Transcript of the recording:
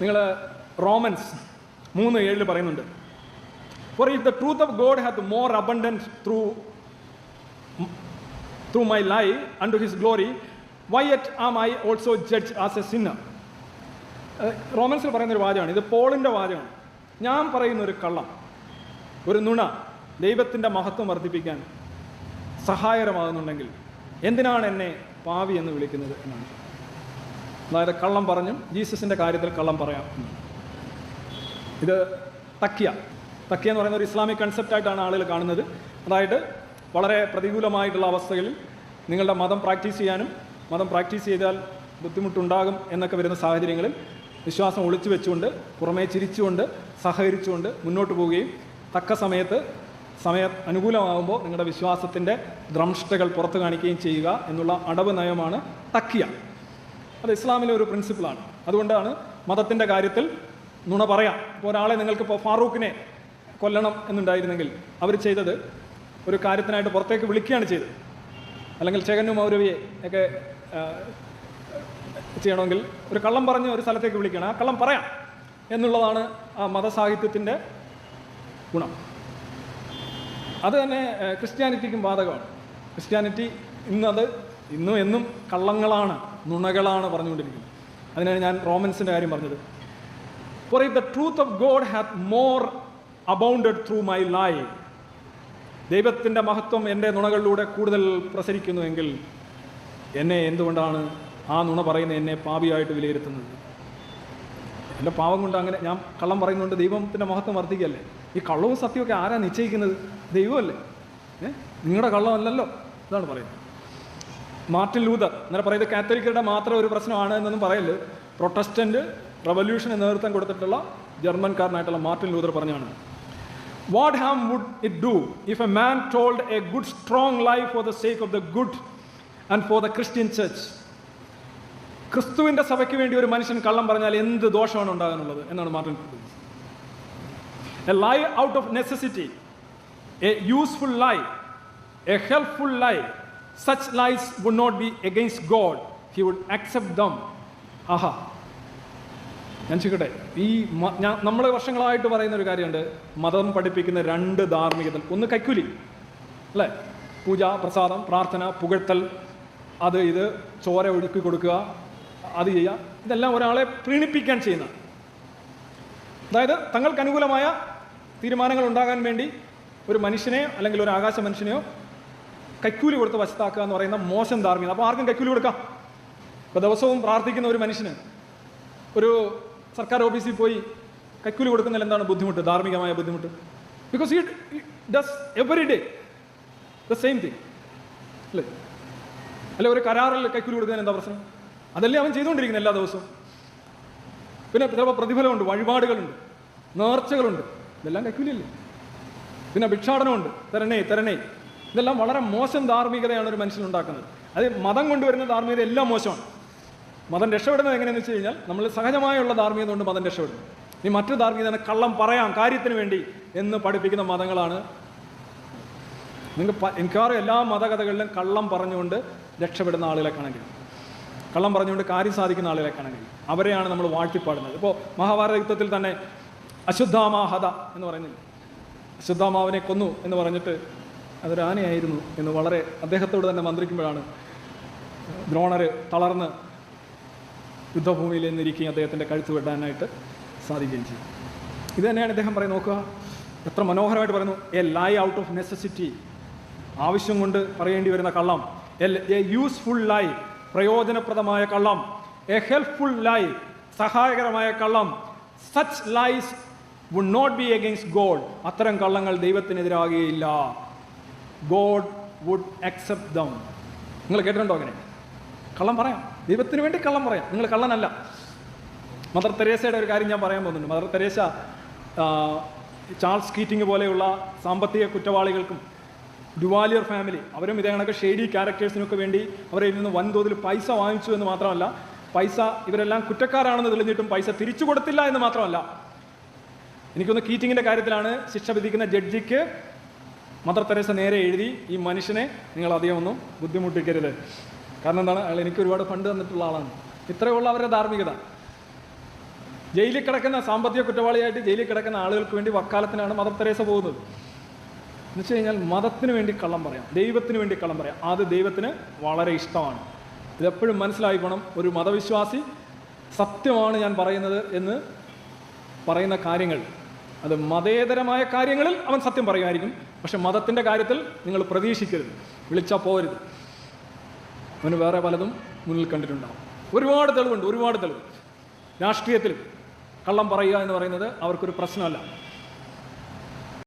നിങ്ങൾ റോമൻസ് മൂന്ന് ഏഴിൽ പറയുന്നുണ്ട്. For if the truth of God hath more abundance through through my life and his glory why yet am I also judge as a sinner റോമൻസിൽ പറയുന്നൊരു വാചകമാണ്. ഇത് പോളിന്റെ വാചകമാണ്. ഞാൻ പറയുന്ന ഒരു കള്ളം. ഒരു നുണ ദൈവത്തിന്റെ മഹത്വം വർദ്ധിപ്പിക്കാൻ സഹായകരമാകുന്നുണ്ടെങ്കിൽ എന്തിനാണ് എന്നെ പാവി എന്ന് വിളിക്കുന്നത് എന്നാണ്. അതായത് കള്ളം പറഞ്ഞും ജീസസിന്റെ കാര്യത്തിൽ കള്ളം പറയാം. ഇത് തക്കിയ തക്കിയ എന്ന് പറയുന്ന ഒരു ഇസ്ലാമിക് കൺസെപ്റ്റായിട്ടാണ് ആളുകൾ കാണുന്നത്. അതായത് വളരെ പ്രതികൂലമായിട്ടുള്ള അവസ്ഥകളിൽ നിങ്ങളുടെ മതം പ്രാക്ടീസ് ചെയ്യാനും മതം പ്രാക്ടീസ് ചെയ്താൽ ബുദ്ധിമുട്ടുണ്ടാകും എന്നൊക്കെ വരുന്ന സാഹചര്യങ്ങളിൽ വിശ്വാസം ഒളിച്ചു വെച്ചുകൊണ്ട് പുറമേ ചിരിച്ചുകൊണ്ട് സഹകരിച്ചുകൊണ്ട് മുന്നോട്ട് പോവുകയും തക്ക സമയത്ത് സമയ അനുകൂലമാകുമ്പോൾ നിങ്ങളുടെ വിശ്വാസത്തിന്റെ ദ്രംഷ്ടകൾ പുറത്തു കാണിക്കുകയും ചെയ്യുക എന്നുള്ള അടവ് നയമാണ് തക്കിയ അത് ഇസ്ലാമിലെ ഒരു പ്രിൻസിപ്പിളാണ് അതുകൊണ്ടാണ് മതത്തിന്റെ കാര്യത്തിൽ നുണ പറയാം ഇപ്പോൾ ഒരാളെ നിങ്ങൾക്ക് ഇപ്പോൾ ഫാറൂഖിനെ കൊല്ലണം എന്നുണ്ടായിരുന്നെങ്കിൽ അവർ ചെയ്തത് ഒരു കാര്യത്തിനായിട്ട് പുറത്തേക്ക് വിളിക്കുകയാണ് ചെയ്തത്. അല്ലെങ്കിൽ ചേകന്നു മൗരവിയെ ഒക്കെ ചെയ്യണമെങ്കിൽ ഒരു കള്ളം പറഞ്ഞ് ഒരു സ്ഥലത്തേക്ക് വിളിക്കണം ആ കള്ളം പറയാം എന്നുള്ളതാണ് ആ മതസാഹിത്യത്തിന്റെ ഗുണം. അത് തന്നെ ക്രിസ്ത്യാനിറ്റിക്കും ബാധകമാണ്. ക്രിസ്ത്യാനിറ്റി ഇന്നത് ഇന്നും എന്നും കള്ളങ്ങളാണ്. നുണകളാണ് പറഞ്ഞുകൊണ്ടിരിക്കുന്നത്. അതിനാണ് ഞാൻ റോമൻസിന്റെ കാര്യം പറഞ്ഞത്. For if the truth of God hath more abounded through my life ദൈവത്തിന്റെ മഹത്വം എന്റെ നുണകളിലൂടെ കൂടുതൽ പ്രസരിക്കുന്നുവെങ്കിൽ എന്നെ എന്തുകൊണ്ടാണ് ആ നുണ പറയുന്ന എന്നെ പാപിയായിട്ട് വിലയിരുത്തുന്നത്? എന്റെ പാവം കൊണ്ട് അങ്ങനെ ഞാൻ കള്ളം പറയുന്നുണ്ട് ദൈവത്തിന്റെ മഹത്വം വർദ്ധിക്കല്ലേ ഈ കള്ളവും സത്യമൊക്കെ ആരാ നിശ്ചയിക്കുന്നത്? ദൈവമല്ലേ? നിങ്ങളുടെ കള്ളമല്ലല്ലോ? ഇതാണ് പറയുന്നത്. മാർട്ടിൻ ലൂതർ എന്നാൽ പറയുന്നത് കാത്തലിക്കരുടെ മാത്രം ഒരു പ്രശ്നമാണ് എന്നൊന്നും പറയൽ. പ്രൊട്ടസ്റ്റന്റ് റവല്യൂഷന് നേതൃത്വം കൊടുത്തിട്ടുള്ള ജർമ്മൻകാരനായിട്ടുള്ള മാർട്ടിൻ ലൂതർ പറഞ്ഞാണ്. What harm would it do if a man told a good strong life for the sake of the good and for the Christian church ക്രിസ്തുവിന്റെ സഭയ്ക്ക് വേണ്ടി ഒരു മനുഷ്യൻ കള്ളം പറഞ്ഞാൽ എന്ത് ദോഷമാണ് ഉണ്ടാകാനുള്ളത് എന്നാണ് Martin a lie out of necessity a useful lie a helpful lie such lies would not be against God. He would accept them. Aha. ഞാൻ ചോദിക്കട്ടെ ഈ ഞാൻ നമ്മൾ വർഷങ്ങളായിട്ട് പറയുന്ന ഒരു കാര്യമുണ്ട് മതം പഠിപ്പിക്കുന്ന രണ്ട് ധാർമ്മികത ഒന്ന് കൈക്കൂലി അല്ലേ പൂജ പ്രസാദം പ്രാർത്ഥന പുകഴ്ത്തൽ അത് ഇത് ചോര ഒഴുക്കി കൊടുക്കുക അത് ചെയ്യുക ഇതെല്ലാം ഒരാളെ പ്രീണിപ്പിക്കാൻ ചെയ്യുന്ന അതായത് തങ്ങൾക്ക് അനുകൂലമായ തീരുമാനങ്ങൾ ഉണ്ടാകാൻ വേണ്ടി ഒരു മനുഷ്യനെയോ അല്ലെങ്കിൽ ഒരു ആകാശ മനുഷ്യനെയോ കൈക്കൂലി കൊടുത്ത് വശത്താക്കുക എന്ന് പറയുന്ന മോശം ധാർമ്മികത. അപ്പോൾ ആർക്കും കൈക്കൂലി കൊടുക്കാം? ഇപ്പോൾ ദിവസവും പ്രാർത്ഥിക്കുന്ന ഒരു മനുഷ്യന് ഒരു സർക്കാർ ഓഫീസിൽ പോയി കൈക്കൂലി കൊടുക്കുന്നതിൽ എന്താണ് ബുദ്ധിമുട്ട്? ധാർമ്മികമായ ബുദ്ധിമുട്ട്. ബിക്കോസ് ഈ does every day the same thing അല്ലേ? അല്ലെ ഒരു കരാറിൽ കൈക്കൂലി കൊടുക്കുന്നതിന് എന്താ പ്രശ്നം? അതല്ലേ അവൻ ചെയ്തുകൊണ്ടിരിക്കുന്നത് എല്ലാ ദിവസവും. പിന്നെ ചിലപ്പോൾ പ്രതിഫലമുണ്ട് വഴിപാടുകളുണ്ട് നേർച്ചകളുണ്ട്. ഇതെല്ലാം കൈക്കൂലിയല്ലേ? പിന്നെ ഭിക്ഷാടനമുണ്ട്. തരണേ തരണേ. ഇതെല്ലാം വളരെ മോശം ധാർമ്മികതയാണ് ഒരു മനുഷ്യനുണ്ടാക്കുന്നത്. അത് മതം കൊണ്ടുവരുന്ന ധാർമ്മികത എല്ലാം മോശമാണ്. മതം രക്ഷപ്പെടുന്നത് എങ്ങനെയെന്ന് വെച്ച് കഴിഞ്ഞാൽ നമ്മൾ സഹജമായുള്ള ധാർമ്മികത കൊണ്ട് മതം രക്ഷപ്പെടുന്നു. ഈ മറ്റു ധാർമ്മികത കള്ളം പറയാം കാര്യത്തിന് വേണ്ടി എന്ന് പഠിപ്പിക്കുന്ന മതങ്ങളാണ്. നിങ്ങൾക്ക് മിക്കവാറും എല്ലാ മതകഥകളിലും കള്ളം പറഞ്ഞുകൊണ്ട് രക്ഷപ്പെടുന്ന ആളുകളെ കാണാൻ കഴിയും കള്ളം പറഞ്ഞുകൊണ്ട് കാര്യം സാധിക്കുന്ന ആളുകളെ കാണാൻ കഴിയും അവരെയാണ് നമ്മൾ വാഴ്ത്തിപ്പാടുന്നത്. ഇപ്പോൾ മഹാഭാരത യുദ്ധത്തിൽ തന്നെ അശുദ്ധാമാഹത എന്ന് പറയുന്നില്ല? അശുദ്ധാമാവിനെ കൊന്നു എന്ന് പറഞ്ഞിട്ട് അതൊരു ആനയായിരുന്നു എന്ന് വളരെ അദ്ദേഹത്തോട് തന്നെ മന്ത്രിക്കുമ്പോഴാണ് ദ്രോണർ തളർന്ന് യുദ്ധഭൂമിയിൽ നിന്നിരിക്കുകയും അദ്ദേഹത്തിന്റെ കഴുത്ത് വെട്ടാനായിട്ട് സാധിക്കുകയും ചെയ്യും ഇത് തന്നെയാണ് ഇദ്ദേഹം പറയുന്നത്. നോക്കുക എത്ര മനോഹരമായിട്ട് പറയുന്നു. A lie out of necessity ആവശ്യം കൊണ്ട് പറയേണ്ടി വരുന്ന കള്ളം. എ യൂസ്ഫുൾ ലൈ പ്രയോജനപ്രദമായ കള്ളം. എ ഹെൽപ്ഫുൾ ലൈ സഹായകരമായ കള്ളം. Such lies would not be against God അത്തരം കള്ളങ്ങൾ ദൈവത്തിനെതിരാകുകയില്ല. ഗോഡ് വുഡ് അക്സെപ്റ്റ് ദം നിങ്ങൾ കേട്ടിട്ടുണ്ടോ അങ്ങനെ? കള്ളം പറയാം. ദൈവത്തിന് വേണ്ടി കള്ളം പറയാം. നിങ്ങൾ കള്ളനല്ല. മദർ തെരേസയുടെ ഒരു കാര്യം ഞാൻ പറയാൻ പോകുന്നുണ്ട്. മദർ തെരേസ ചാൾസ് കീറ്റിംഗ് പോലെയുള്ള സാമ്പത്തിക കുറ്റവാളികൾക്കും ഡുവാലിയർ ഫാമിലി അവരും ഇതേ കണക്ക് ഷെയ്ഡി ക്യാരക്ടേഴ്സിനൊക്കെ വേണ്ടി അവരെ നിന്ന് വൻതോതിൽ പൈസ വാങ്ങിച്ചു എന്ന് മാത്രമല്ല പൈസ ഇവരെല്ലാം കുറ്റക്കാരാണെന്ന് തെളിഞ്ഞിട്ടും പൈസ തിരിച്ചു കൊടുത്തില്ല എന്ന് മാത്രമല്ല എനിക്കൊന്ന് കീറ്റിങ്ങിന്റെ കാര്യത്തിലാണ് ശിക്ഷ വിധിക്കുന്ന ജഡ്ജിക്ക് മദർ തെരേസ നേരെ എഴുതി ഈ മനുഷ്യനെ നിങ്ങൾ അധികം ഒന്നും ബുദ്ധിമുട്ടിക്കരുത്. കാരണം എന്താണ്? അയാൾ എനിക്ക് ഒരുപാട് ഫണ്ട് തന്നിട്ടുള്ള ആളാണ്. ഇത്രയേ ഇത്രയുള്ള അവരുടെ ധാർമ്മികത. ജയിലിൽ കിടക്കുന്ന സാമ്പത്തിക കുറ്റവാളിയായിട്ട് ജയിലിൽ കിടക്കുന്ന ആളുകൾക്ക് വേണ്ടി വക്കാലത്തിനാണ് മദർ തെരേസ പോകുന്നത്. എന്ന് വെച്ച് കഴിഞ്ഞാൽ മതത്തിന് വേണ്ടി കള്ളം പറയാം. ദൈവത്തിന് വേണ്ടി കള്ളം പറയാം. അത് ദൈവത്തിന് വളരെ ഇഷ്ടമാണ്. ഇതെപ്പോഴും മനസ്സിലായിക്കോണം. ഒരു മതവിശ്വാസി സത്യമാണ് ഞാൻ പറയുന്നത് എന്ന് പറയുന്ന കാര്യങ്ങൾ. അത് മതേതരമായ കാര്യങ്ങളിൽ അവൻ സത്യം പറയുമായിരിക്കും. പക്ഷെ മതത്തിന്റെ കാര്യത്തിൽ നിങ്ങൾ പ്രതീക്ഷിക്കരുത്. വിളിച്ചാൽ പോരുത്. അവന് വേറെ പലതും മുന്നിൽ കണ്ടിട്ടുണ്ടാവും. ഒരുപാട് തെളിവുണ്ട് ഒരുപാട് തെളിവ്. രാഷ്ട്രീയത്തിൽ കള്ളം പറയുക എന്ന് പറയുന്നത് അവർക്കൊരു പ്രശ്നമല്ല.